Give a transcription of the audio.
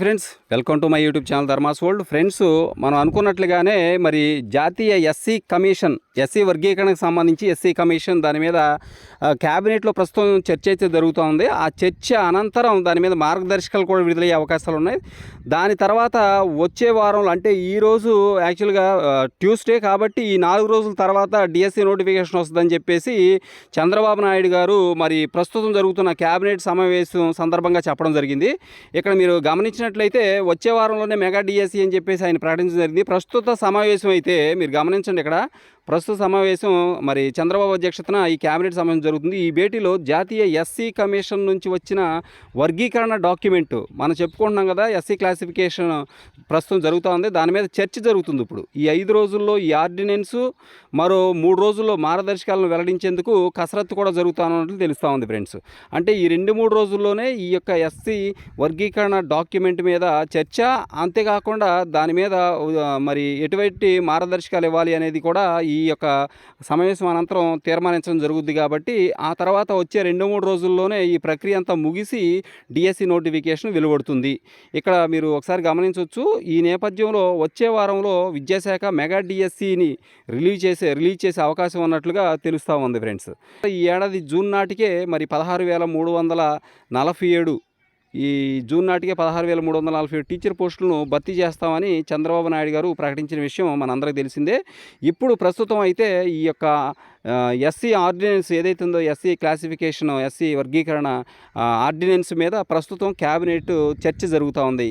Friends welcome to my YouTube channel Dharma's world friends మనం అనుకున్నట్లుగానే మరి జాతీయ ఎస్సీ కమిషన్ ఎస్సీ వర్గీకరణకు సంబంధించి ఎస్సీ కమిషన్ దాని మీద క్యాబినెట్లో ప్రస్తుతం చర్చ అయితే జరుగుతూ ఉంది. ఆ చర్చ అనంతరం దాని మీద మార్గదర్శకాలు కూడా విడుదలయ్యే అవకాశాలు ఉన్నాయి. దాని తర్వాత వచ్చే వారంలో అంటే ఈరోజు యాక్చువల్గా ట్యూస్డే కాబట్టి ఈ నాలుగు రోజుల తర్వాత డిఎస్సీ నోటిఫికేషన్ వస్తుందని చెప్పేసి చంద్రబాబు నాయుడు గారు మరి ప్రస్తుతం జరుగుతున్న క్యాబినెట్ సమావేశం సందర్భంగా చెప్పడం జరిగింది. ఇక్కడ మీరు గమనించినట్లయితే వచ్చే వారంలోనే మెగా డిఎస్సి అని చెప్పేసి ఆయన ప్రకటించడం జరిగింది. ప్రస్తుత సమావేశం అయితే మీరు గమనించండి ఇక్కడ. ప్రస్తుత సమావేశం మరి చంద్రబాబు అధ్యక్షతన ఈ కేబినెట్ సమావేశం జరుగుతుంది. ఈ భేటీలో జాతీయ ఎస్సీ కమిషన్ నుంచి వచ్చిన వర్గీకరణ డాక్యుమెంట్ మనం చెప్పుకుంటున్నాం కదా ఎస్సీ క్లాసిఫికేషన్ ప్రస్తుతం జరుగుతూ ఉంది. దాని మీద చర్చ జరుగుతుంది ఇప్పుడు. ఈ ఐదు రోజుల్లో ఈ ఆర్డినెన్స్ మరో మూడు రోజుల్లో మార్గదర్శకాలను వెల్లడించేందుకు కసరత్తు కూడా జరుగుతున్నట్లు తెలుస్తూ ఉంది ఫ్రెండ్స్. అంటే ఈ రెండు మూడు రోజుల్లోనే ఈ యొక్క ఎస్సీ వర్గీకరణ డాక్యుమెంట్ మీద చర్చ అంతేకాకుండా దాని మీద మరి ఎటువంటి మార్గదర్శకాలు ఇవ్వాలి అనేది కూడా ఈ యొక్క సమావేశం అనంతరం తీర్మానించడం జరుగుద్ది కాబట్టి ఆ తర్వాత వచ్చే రెండు మూడు రోజుల్లోనే ఈ ప్రక్రియ అంతా ముగిసి డిఎస్సి నోటిఫికేషన్ వెలువడుతుంది. ఇక్కడ మీరు ఒకసారి గమనించవచ్చు ఈ నేపథ్యంలో వచ్చే వారంలో విద్యాశాఖ మెగా డిఎస్సిని రిలీజ్ చేసే రిలీజ్ చేసే అవకాశం ఉన్నట్లుగా తెలుస్తూ ఉంది ఫ్రెండ్స్. ఈ ఏడాది జూన్ నాటికే మరి పదహారు వేల మూడు వందల నలభై ఏడు ఈ జూన్ నాటికే పదహారు వేల మూడు వందల నలభై టీచర్ పోస్టులను భర్తీ చేస్తామని చంద్రబాబు నాయుడు గారు ప్రకటించిన విషయం మనందరికీ తెలిసిందే. ఇప్పుడు ప్రస్తుతం అయితే ఈ యొక్క ఎస్సీ ఆర్డినెన్స్ ఏదైతే ఉందో ఎస్సీ క్లాసిఫికేషన్ ఎస్సీ వర్గీకరణ ఆర్డినెన్స్ మీద ప్రస్తుతం క్యాబినెట్ చర్చ జరుగుతూ ఉంది.